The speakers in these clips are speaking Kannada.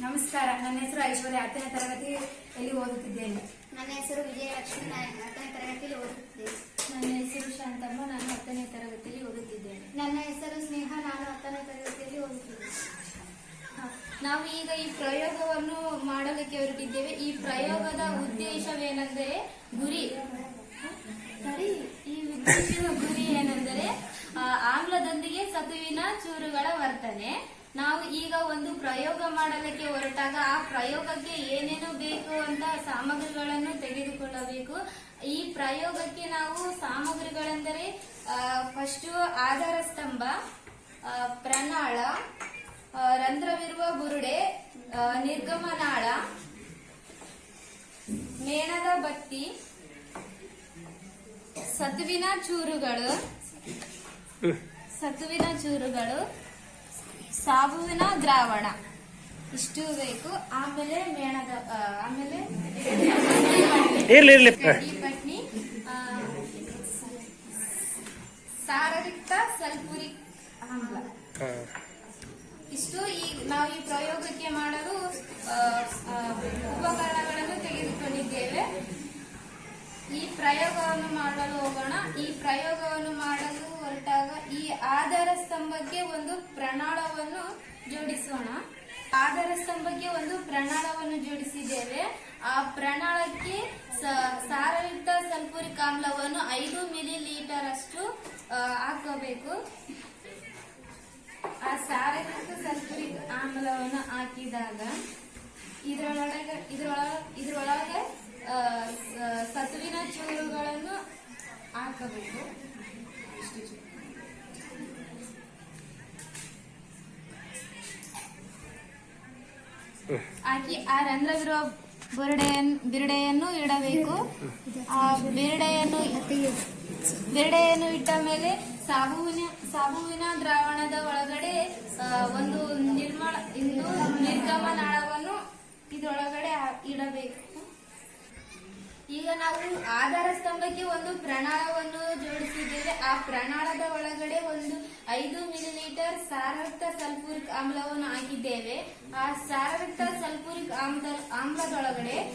ನಮಸ್ಕಾರ. ನನ್ನ ಹೆಸರು ಐಶ್ವರ್ಯ. ಹತ್ತನೇ ತರಗತಿಯಲ್ಲಿ ಓದುತ್ತಿದ್ದೇನೆ. ನನ್ನ ಹೆಸರು ವಿಜಯಲಕ್ಷ್ಮಿ ನಾಯಕ್. ಹತ್ತನೇ ತರಗತಿಯಲ್ಲಿ ಓದುತ್ತಿದ್ದೇನೆ. ನನ್ನ ಹೆಸರು ಶಾಂತಮ್ಮ. ನಾನು ಹತ್ತನೇ ತರಗತಿಯಲ್ಲಿ ಓದುತ್ತಿದ್ದೇನೆ. ನನ್ನ ಹೆಸರು ಸ್ನೇಹ. ನಾನು ಹತ್ತನೇ ತರಗತಿಯಲ್ಲಿ ಓದುತ್ತಿದ್ದೇನೆ. ನಾವು ಈಗ ಈ ಪ್ರಯೋಗವನ್ನು ಮಾಡಲಿಕ್ಕೆ ಹೊರಟಿದ್ದೇವೆ. ಈ ಪ್ರಯೋಗದ ಉದ್ದೇಶವೇನೆಂದರೆ ಗುರಿ. ಸರಿ. ಈ ಉದ್ದೇಶದ ಗುರಿ ಏನೆಂದರೆ ಆಮ್ಲದೊಂದಿಗೆ ಸತುವಿನ ಚೂರುಗಳ ವರ್ತನೆ. ನಾವು ಈಗ ಒಂದು ಪ್ರಯೋಗ ಮಾಡಲಿಕ್ಕೆ ಹೊರಟಾಗ ಆ ಪ್ರಯೋಗಕ್ಕೆ ಏನೇನು ಬೇಕು ಅಂತ ಸಾಮಗ್ರಿಗಳನ್ನು ತೆಗೆದುಕೊಳ್ಳಬೇಕು. ಈ ಪ್ರಯೋಗಕ್ಕೆ ನಾವು ಸಾಮಗ್ರಿಗಳೆಂದರೆ ಫಸ್ಟ್ ಆಧಾರ ಸ್ತಂಭ ಪ್ರನಾಳ ಪ್ರಣಾಳ ರಂಧ್ರವಿರುವ ಬುರುಡೆ ನಿರ್ಗಮನಾಳ ಮೇಣದ ಬತ್ತಿ ಸತುವಿನ ಚೂರುಗಳು ಸತುವಿನ ಚೂರುಗಳು ಸಾಬುವಿನ ದ್ರಾವಣ. ಇಷ್ಟು ಬೇಕು. ಆಮೇಲೆ ಮೇಣದ ಆಮೇಲೆ ಇರ್ಲಿ ಇರ್ಲಿ. ಆ, ಸಾರಯುಕ್ತ ಸಲ್ಫುರಿಕ್ ಆಮ್ಲ ಇಷ್ಟು ಈ ನಾವು ಈ ಪ್ರಯೋಗಕ್ಕೆ ಮಾಡಲು ಉಪಕರಣಗಳನ್ನು ತೆಗೆದುಕೊಂಡಿದ್ದೇವೆ. ಈ ಪ್ರಯೋಗವನ್ನು ಮಾಡಲು ಹೋಗೋಣ. ಈ ಪ್ರಯೋಗವನ್ನು ಮಾಡಲು ಹೊರಟಾಗ ಈ ಆಧಾರ ಸ್ತಂಭಕ್ಕೆ ಒಂದು ಪ್ರಣಾಳವನ್ನು ಜೋಡಿಸೋಣ. ಆಧಾರ ಸ್ತಂಭಕ್ಕೆ ಒಂದು ಪ್ರಣಾಳವನ್ನು ಜೋಡಿಸಿದ್ದೇವೆ. ಆ ಪ್ರಣಾಳಕ್ಕೆ ಸಾರಯುಕ್ತ ಸಲ್ಫೂರಿಕ್ ಆಮ್ಲವನ್ನು ಐದು ಮಿಲಿ ಲೀಟರ್ ಅಷ್ಟು ಹಾಕೋಬೇಕು ಆ ಸಾರಯುಕ್ತ ಸಲ್ಫೂರಿಕ್ ಆಮ್ಲವನ್ನು ಹಾಕಿದಾಗ ಇದರೊಳಗೆ ಇದರೊಳಗೆ ಇದರೊಳಗೆ ಸತುವಿನ ಚೂರುಗಳನ್ನು ಹಾಕಬೇಕು. ಹಾಕಿ ಆ ರಂಧ್ರವಿರುವ ಬುರುಡೆಯನ್ನು ಬಿರುಡೆಯನ್ನು ಇಡಬೇಕು. ಆ ಬಿರುಡೆಯನ್ನು ಬಿರುಡೆಯನ್ನು ಇಟ್ಟ ಮೇಲೆ ಸಾಬುವಿನ ಸಾಬುವಿನ ದ್ರಾವಣದ ಒಳಗಡೆ ಒಂದು ನಿರ್ಮಾಣ ಇಂದು ನಿರ್ಗಮನಾಳವನ್ನು ಇದರೊಳಗಡೆ ಇಡಬೇಕು. ಈಗ ನಾವು ಆಧಾರ ಸ್ತಂಭಕ್ಕೆ ಒಂದು ಪ್ರಣಾಳವನ್ನು ಜೋಡಿಸಿದ್ದೇವೆ ಆ ಪ್ರಣಾಳದ ಒಳಗಡೆ ಒಂದು ಐದು ಮಿಲಿಲೀಟರ್ ಸಾರಯುಕ್ತ ಸಲ್ಫೂರಿಕ್ ಆಮ್ಲವನ್ನು ಹಾಕಿದ್ದೇವೆ. ಆ ಸಾರಯುಕ್ತ ಸಲ್ಫೂರಿಕ್ ಆಮ್ಲ, ಆಮ್ಲದೊಳಗಡೆ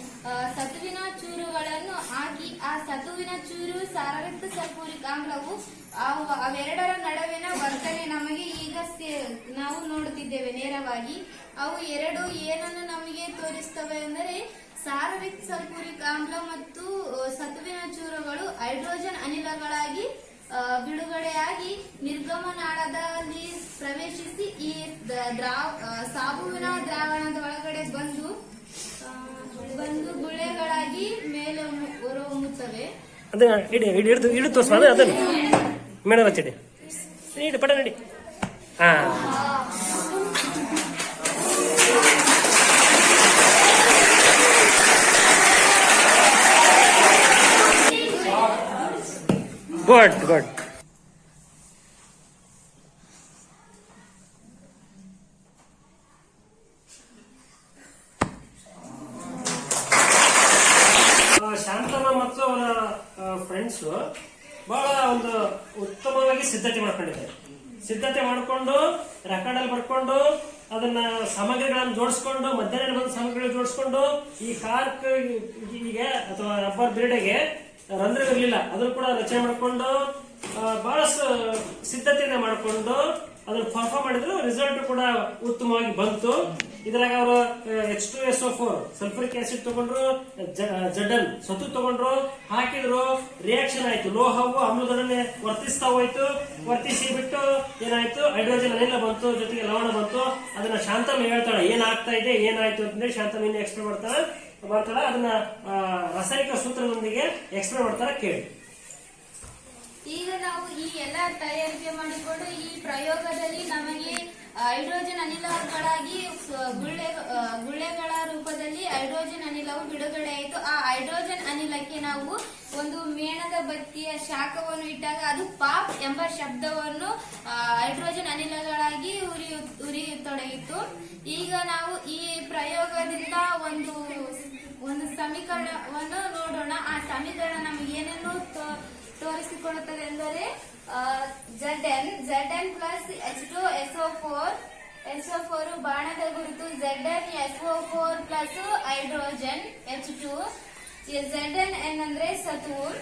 ಸತುವಿನ ಚೂರುಗಳನ್ನು ಹಾಕಿ, ಆ ಸತುವಿನ ಚೂರು ಸಾರಯುಕ್ತ ಸಲ್ಫೂರಿಕ್ ಆಮ್ಲವು ಅವು- ಅವೆರಡರ ನಡುವಿನ ವರ್ತನೆ ನಮಗೆ ಈಗ ನಾವು ನೋಡುತ್ತಿದ್ದೇವೆ ನೇರವಾಗಿ. ಅವು ಎರಡು ಏನನ್ನು ನಮಗೆ ತೋರಿಸ್ತವೆ ಅಂದರೆ ಸಾರವಿಕ್ ಸಲ್ಫೂರಿಕ್ ಆಮ್ಲ ಮತ್ತು ಸತುವಿನ ಚೂರುಗಳು ಹೈಡ್ರೋಜನ್ ಅನಿಲಗಳಾಗಿ ಬಿಡುಗಡೆಯಾಗಿ ನಿರ್ಗಮನಾಳದಲ್ಲಿ ಪ್ರವೇಶಿಸಿ ಈ ದ್ರಾವ ಸಾಬೂನ ಸಾಬುವಿನ ದ್ರಾವಣದ ಒಳಗಡೆ ಬಂದು ಬಂದು ಗುಳೆಗಳಾಗಿ ಮೇಲೆ ಹೊಮ್ಮು- ಹೊರಹೊಮ್ಮುತ್ತವೆ ಅದನ್ನ ಇಡಿ ಇಡಿ ಹಿಡಿದು ಅದನ್ನು. ಮೇಡಮ್ ಹಚ್ಚಿಡಿ. ಇಡಿ ಪಟ ನಡಿ. ಹಾ. ಗುಡ್ ಗುಡ್ ಶಾಂತಮ್ಮ ಮತ್ತು ಅವರ ಫ್ರೆಂಡ್ಸ್ ಬಹಳ ಒಂದು ಉತ್ತಮವಾಗಿ ಸಿದ್ಧತೆ ಮಾಡ್ಕೊಂಡಿದ್ದಾರೆ. ಸಿದ್ಧತೆ ಮಾಡಿಕೊಂಡು ರೆಕಾರ್ಡ್ ಅಲ್ಲಿ ಬರ್ಕೊಂಡು, ಅದನ್ನ ಸಾಮಗ್ರಿಗಳನ್ನು ಜೋಡಿಸ್ಕೊಂಡು ಮಧ್ಯಾಹ್ನ ಬಂದ ಸಾಮಗ್ರಿಗಳು ಜೋಡಿಸ್ಕೊಂಡು, ಈ ಕಾರ್ಕ್ ಅಥವಾ ರಬ್ಬರ್ ಬಿರಡೆಗೆ ರಂಧ್ರವಿರಲಿಲ್ಲ ಅದನ್ನು ಕೂಡ ರಚನೆ ಮಾಡಿಕೊಂಡು ಬಹಳಷ್ಟು ಸಿದ್ಧತೆಯನ್ನ ಮಾಡಿಕೊಂಡು ಅದನ್ನ ಪರ್ಫಾರ್ಮ್ ಮಾಡಿದ್ರು ರಿಸಲ್ಟ್ ಕೂಡ ಉತ್ತಮವಾಗಿ ಬಂತು. ಇದ್ರಾಗ ಅವರು H two S O four sulphuric acid ತಗೊಂಡ್ರು ಜಡನ್ ಸತು ತಗೊಂಡ್ರು, ಹಾಕಿದ್ರು ರಿಯಾಕ್ಷನ್ ಆಯ್ತು. ಲೋಹವು ಆಮ್ಲದೊಡನೆ ವರ್ತಿಸ್ತಾ ಹೋಯ್ತು. ವರ್ತಿಸಿ ಬಿಟ್ಟು ಏನಾಯ್ತು? ಹೈಡ್ರೋಜನ್ ಅನಿಲ ಬಂತು, ಜೊತೆಗೆ ಲವಣ ಬಂತು. ಅದನ್ನ ಶಾಂತಮ್ಮ ಹೇಳ್ತಾಳೆ. ಏನಾಗ್ತಾ ಇದೆ, ಏನಾಯ್ತು ಅಂತಂದ್ರೆ ಶಾಂತಮ್ಮ ಇನ್ನು ಎಕ್ಸ್ಪ್ಲೇನ್ ಮಾಡ್ತಾಳೆ. ಮಾಡ್ತಾಳೆ ಅದನ್ನ ರಾಸಾಯನಿಕ ಸೂತ್ರದೊಂದಿಗೆ ಎಕ್ಸ್ಪ್ಲೇನ್ ಮಾಡ್ತಾರ ಕೇಳಿ. ಈಗ ನಾವು ಈ ಎಲ್ಲ ತಯಾರಿಕೆ ಮಾಡಿಕೊಂಡು ಈ ಪ್ರಯೋಗದಲ್ಲಿ ನಮಗೆ ಹೈಡ್ರೋಜನ್ ಅನಿಲಗಳಾಗಿ ಗುಳ್ಳೆ ಗುಳ್ಳೆಗಳ ರೂಪದಲ್ಲಿ ಹೈಡ್ರೋಜನ್ ಅನಿಲವು ಬಿಡುಗಡೆ ಆಯಿತು. ಆ ಹೈಡ್ರೋಜನ್ ಅನಿಲಕ್ಕೆ ನಾವು ಒಂದು ಮೇಣದ ಬತ್ತಿಯ ಶಾಖವನ್ನು ಇಟ್ಟಾಗ ಅದು ಪಾಪ್ ಎಂಬ ಶಬ್ದವನ್ನು ಹೈಡ್ರೋಜನ್ ಅನಿಲಗಳಾಗಿ ಉರಿಯು, ಉರಿಯತೊಡಗಿತು. ಈಗ ನಾವು ಈ ಪ್ರಯೋಗದಿಂದ ಒಂದು ಸಮೀಕರಣವನ್ನು ನೋಡೋಣ. ಆ ಸಮೀಕರಣ ನಮಗೆ ಏನೇನು ತೋರಿಸಿಕೊಡುತ್ತದೆ ಎಂದರೆ Z N Z N plus H two S O four S O four ಬಾಣದ ಗುರುತು Z N S O four plus hydrogen H two Z N N ಅಂದ್ರೆ ಸತೂರ್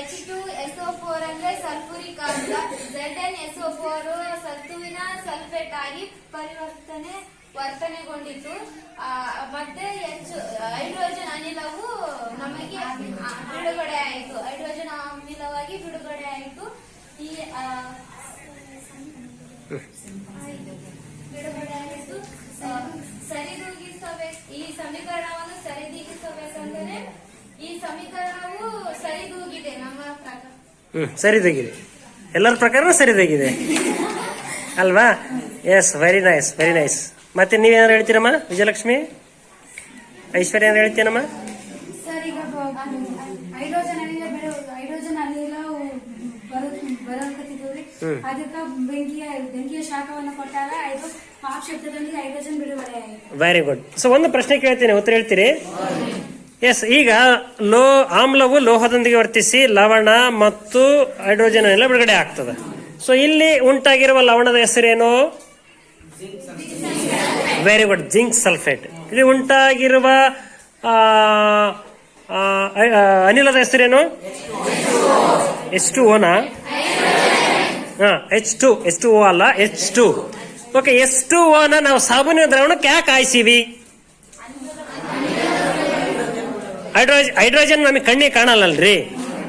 H two S O four ಅಂದ್ರೆ ಸಲ್ಫುರಿಕ್ ಆಮ್ಲ Z N S O four ಸತುವಿನ sulphate ಆಗಿ ಪರಿವರ್ತನೆ ವರ್ತನೆಗೊಂಡಿತು. ಮತ್ತೆ ಹೆಚ್ಚು ಹೈಡ್ರೋಜನ್ ಅನಿಲವು ನಮಗೆ ಬಿಡುಗಡೆ ಆಯಿತು. ಹೈಡ್ರೋಜನ್ ಅನಿಲವಾಗಿ ಬಿಡುಗಡೆ ಆಯಿತು. ಈ ಬಿಡುಗಡೆ ಆಯಿತು. ಸರಿದೂಗಿಸಬೇಕು ಈ ಸಮೀಕರಣವನ್ನು ಸರಿದೂಗಿಸಬೇಕಂದರೆ ಈ ಸಮೀಕರಣವು ಸರಿದೂಗಿದೆ ನಮ್ಮ ಪ್ರಕಾರ. ಸರಿದಾಗಿದೆ ಎಲ್ಲರ ಪ್ರಕಾರ ಸರಿದಾಗಿದೆ ಅಲ್ವಾ? Yes very nice very nice ಮತ್ತೆ ನೀವೇನಾರು ಹೇಳ್ತೀರಮ್ಮ? ವಿಜಯಲಕ್ಷ್ಮಿ? ಐಶ್ವರ್ಯ ಏನಾರು ಹೇಳ್ತೀನಮ್ಮ ಸರ್ ಈಗ ಹೈಡ್ರೋಜನ್ ಅನಿಲ ಬೆಳೆ ಹೈಡ್ರೋಜನ್ ಅನಿಲ ಬರಕತ್ತಿದ್ರಿ ಅದಕ್ಕ ಬೆಂಕಿಯ ಬೆಂಕಿಯ ಶಾಖವನ್ನು ಕೊಟ್ಟಾಗ ಇದು ಪಾಪ್ ಶಬ್ದದೊಂದಿಗೆ ಹೈಡ್ರೋಜನ್ ಬಿಡುಗಡೆ ಆಯಿತು ವೆರಿ ಗುಡ್ ಸೊ ಒಂದು ಪ್ರಶ್ನೆ ಕೇಳ್ತೀನಿ ಉತ್ತರ ಹೇಳ್ತೀರಿ? ಎಸ್ ಈಗ ಲೋ ಆಮ್ಲವು ಲೋಹದೊಂದಿಗೆ ವರ್ತಿಸಿ ಲವಣ ಮತ್ತು ಹೈಡ್ರೋಜನ್ ಎಲ್ಲ ಬಿಡುಗಡೆ ಆಗ್ತದೆ. ಸೊ ಇಲ್ಲಿ ಉಂಟಾಗಿರುವ ಲವಣದ ಹೆಸರೇನು? ವೆರಿ ಗುಡ್ ಜಿಂಕ್ ಸಲ್ಫೇಟ್ ಇಲ್ಲಿ ಉಂಟಾಗಿರುವ ಅನಿಲದ ಹೆಸರೇನು? ಎಚ್ ಟು ಓನಾ ಹಾಂ H two H two O ಅಲ್ಲ H two okay H two ಓನ ನಾವು ಸಾಬೂನಿನ ದ್ರಾವಣಕ್ಕೆ ಯಾಕೆ ಕಾಯಿಸಿವಿ ಹೈಡ್ರೋಜನ್ ಹೈಡ್ರೋಜನ್ ನಮಗೆ ಕಣ್ಣಿಗೆ ಕಾಣಲ್ಲಲ್ರಿ.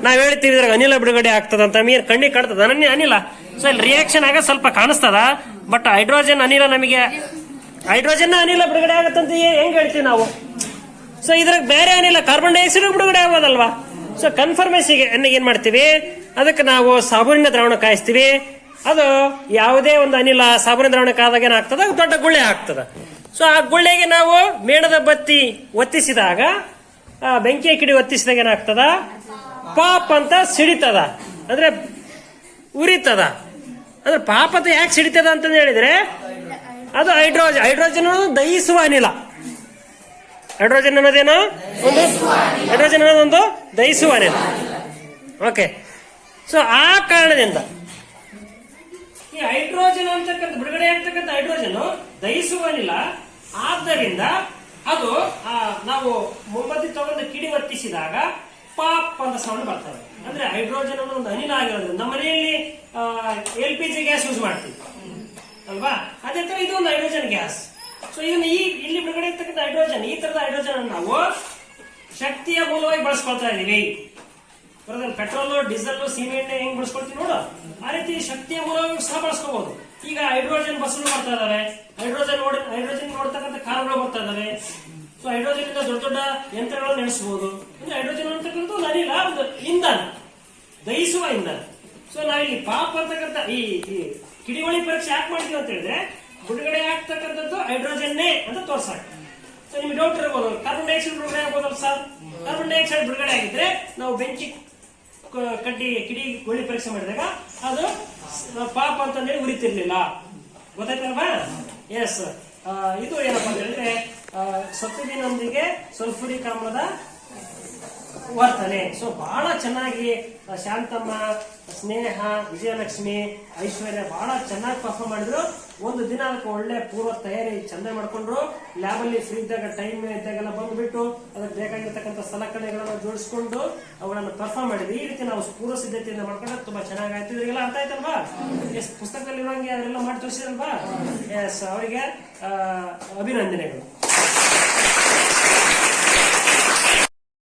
ನಾವ್ ಹೇಳ್ತೀವಿ ಇದ್ರಾಗ ಅನಿಲ ಬಿಡುಗಡೆ ಆಗ್ತದ ಅಂತ ನಮಗೆ ಕಣ್ಣಿಗೆ ಕಾಣ್ತದ? ನನ್ನ ಅನಿಲ. ಸೊ ಇಲ್ಲಿ ರಿಯಾಕ್ಷನ್ ಆಗ ಸ್ವಲ್ಪ ಕಾಣಿಸ್ತದ. ಬಟ್ ಹೈಡ್ರೋಜನ್ ಅನಿಲ ನಮಗೆ ಹೈಡ್ರೋಜನ್ ಅನಿಲ ಬಿಡುಗಡೆ ಆಗತ್ತಂತ ಹೆಂಗ್ ಹೇಳ್ತೀವಿ ನಾವು? ಸೊ ಇದ್ರಾಗ ಬೇರೆ ಅನಿಲ ಕಾರ್ಬನ್ ಡೈಆಕ್ಸೈಡ್ ಬಿಡುಗಡೆ ಆಗೋದಲ್ವಾ? ಸೊ ಕನ್ಫರ್ಮೆನ್ಸಿಗೆ ಏನ್ ಮಾಡ್ತೀವಿ? ಅದಕ್ಕೆ ನಾವು ಸಾಬೂನಿನ ದ್ರಾವಣ ಕಾಯಿಸ್ತೀವಿ. ಅದು ಯಾವುದೇ ಒಂದು ಅನಿಲ ಸಾಬೂನಿನ ದ್ರಾವಣಕ್ಕೆ ಆದಾಗ ಏನಾಗ್ತದ? ದೊಡ್ಡ ಗುಳ್ಳೆ ಆಗ್ತದ. ಸೊ ಆ ಗುಳ್ಳೆಗೆ ನಾವು ಮೇಣದ ಬತ್ತಿ ಒತ್ತಿಸಿದಾಗ, ಆ ಬೆಂಕಿಯ ಕಿಡಿ ಒತ್ತಿಸಿದಾಗ ಏನಾಗ್ತದ? ಪಾಪ್ ಅಂತ ಸಿಡಿತದ. ಅಂದ್ರೆ ಉರಿತದ. ಅಂದ್ರೆ ಪಾಪ ಅಂತ ಯಾಕೆ ಸಿಡಿತದ ಅಂತ ಹೇಳಿದ್ರೆ ಅದು ಹೈಡ್ರೋಜನ್ ಹೈಡ್ರೋಜನ್ ದಹಿಸುವ ಅನಿಲ. ಹೈಡ್ರೋಜನ್ ಅನ್ನೋದೇನು ಒಂದು? ಹೈಡ್ರೋಜನ್ ಅನ್ನೋದೊಂದು ದಹಿಸುವ ಅನಿಲ. ಓಕೆ ಸೊ ಆ ಕಾರಣದಿಂದ ಈ ಹೈಡ್ರೋಜನ್ ಅಂತಕ್ಕಂಥ ಬಿಡುಗಡೆ ಆಗ್ತಕ್ಕಂಥ ಹೈಡ್ರೋಜನ್ ದಹಿಸುವ ಅನಿಲ. ಆದ್ದರಿಂದ ಅದು ನಾವು ಮುಂಬತ್ತಿ ತಗೊಂಡು ಕಿಡಿ ವರ್ತಿಸಿದಾಗ ಪಾಪ್ ಅಂತ ಸೌಂಡ್ ಬರ್ತದೆ ಅಂದ್ರೆ ಹೈಡ್ರೋಜನ್ ಅನ್ನೋ ಒಂದು ಅನಿಲ ಆಗಿರೋದ್ರಿಂದ ಮನೆಯಲ್ಲಿ L P G gas use ಮಾಡ್ತೀವಿ. ಅಲ್ವಾ? ಅದೇ ತರ ಇದು ಒಂದು ಹೈಡ್ರೋಜನ್ ಗ್ಯಾಸ್ ಸೊ ಇದನ್ನ ಈ ಇಲ್ಲಿ ಬಿಡುಗಡೆ ಇರ್ತಕ್ಕಂಥ ಹೈಡ್ರೋಜನ್ ಈ ತರದ ಹೈಡ್ರೋಜನ್ ನಾವು ಶಕ್ತಿಯ ಮೂಲವಾಗಿ ಬಳಸ್ಕೊಳ್ತಾ ಇದೀವಿ ಪೆಟ್ರೋಲು ಡೀಸೆಲ್ ಸಿಮೆಂಟ್ ಹೆಂಗ್ ಬಳಸ್ಕೊಳ್ತೀವಿ ನೋಡು? ಆ ರೀತಿ ಶಕ್ತಿಯ ಮೂಲವಾಗಿ ಸಹ ಬಳಸ್ಕೋಬಹುದು ಈಗ ಹೈಡ್ರೋಜನ್ ಬಸ್ಗಳು ಬರ್ತಾ ಇದಾವೆ. ಹೈಡ್ರೋಜನ್ ಹೈಡ್ರೋಜನ್ ನೋಡ್ತಕ್ಕಂಥ ಕಾರುಗಳು ಬರ್ತಾ ಇದಾವೆ. ಸೊ ಹೈಡ್ರೋಜನ್ ಇಂದ ದೊಡ್ಡ ದೊಡ್ಡ ಯಂತ್ರಗಳನ್ನು ನಡೆಸಬಹುದು ಹೈಡ್ರೋಜನ್ ಅಂತಕ್ಕಂಥ ಒಂದು ಇಂಧನ. ದಹಿಸುವ ಇಂಧನ. ಸೊ ನಾವಿಲ್ಲಿ ಪಾಪ್ ಅಂತಕ್ಕಂಥ ಈ ಕಿಡಿಗೋಳಿ ಪರೀಕ್ಷೆ ಯಾಕೆ ಮಾಡ್ತೀವಿ ಅಂತ ಹೇಳಿದ್ರೆ, ಬಿಡುಗಡೆ ಆಗ್ತಕ್ಕಂಥದ್ದು ಹೈಡ್ರೋಜನ್ನೇ ಅಂತ ತೋರ್ಸಕ್. ಸೊ ನಿಮ್ಗೆ ಡೌಟ್ ಇರ್ಬೋದು. ಕಾರ್ಬನ್ ಡೈಆಕ್ಸೈಡ್ ಬಿಡುಗಡೆ ಆಗ್ಬೋದಲ್ಲ ಸರ್ ಕಾರ್ಬನ್ ಡೈಆಕ್ಸೈಡ್ ಬಿಡುಗಡೆ ಆಗಿದ್ರೆ ನಾವು ಬೆಂಕಿ ಕಡ್ಡಿ ಕಿಡಿ ಗೋಳಿ ಪರೀಕ್ಷೆ ಮಾಡಿದಾಗ ಅದು ಪಾಪ ಅಂತಂದೇಳಿ ಉರಿತಿರ್ಲಿಲ್ಲ. ಗೊತ್ತಾಯ್ತಲ್ವಾ? ಎಸ್ ಇದು ಏನಪ್ಪಾ ಅಂತ ಹೇಳಿದ್ರೆ ಸತ್ತಿನೊಂದಿಗೆ ಸಲ್ಫುರಿಕ್ ಆಮ್ಲದ ವರ್ತನೆ ಸೊ ಬಹಳ ಚೆನ್ನಾಗಿ ಶಾಂತಮ್ಮ, ಸ್ನೇಹ, ವಿಜಯಲಕ್ಷ್ಮಿ, ಐಶ್ವರ್ಯ ಬಹಳ ಚೆನ್ನಾಗಿ ಪರ್ಫಾರ್ಮ್ ಮಾಡಿದ್ರು. ಒಂದು ದಿನ ಅದಕ್ಕೆ ಒಳ್ಳೆ ಪೂರ್ವ ತಯಾರಿ ಚಂದ ಮಾಡ್ಕೊಂಡ್ರು. ಲ್ಯಾಬ್ ಅಲ್ಲಿ ಫ್ರೀ ಇದ್ದಾಗ ಟೈಮ್ ಇದ್ದಾಗೆಲ್ಲ ಬಂದ್ಬಿಟ್ಟು ಅದಕ್ಕೆ ಬೇಕಾಗಿರ್ತಕ್ಕಂಥ ಸಲಕರಣೆಗಳನ್ನ ಜೋಡಿಸ್ಕೊಂಡು ಅವುಗಳನ್ನು ಪರ್ಫಾರ್ಮ್ ಮಾಡಿದ್ವಿ. ಈ ರೀತಿ ನಾವು ಪೂರ್ವ ಸಿದ್ಧತೆಯಿಂದ ಮಾಡ್ಕೊಂಡ್ರೆ ತುಂಬಾ ಚೆನ್ನಾಗಿ ಆಯ್ತು. ಇದ್ರಿಗೆಲ್ಲ ಅರ್ಥ ಆಯ್ತಲ್ವಾ? ಎಸ್ ಪುಸ್ತಕದಲ್ಲಿ ಇರೋಂಗೆ ಅದೆಲ್ಲ ಮಾಡಿ ತೋರಿಸಿದಲ್ವಾ ಎಸ್ ಅವರಿಗೆ ಅಭಿನಂದನೆಗಳು.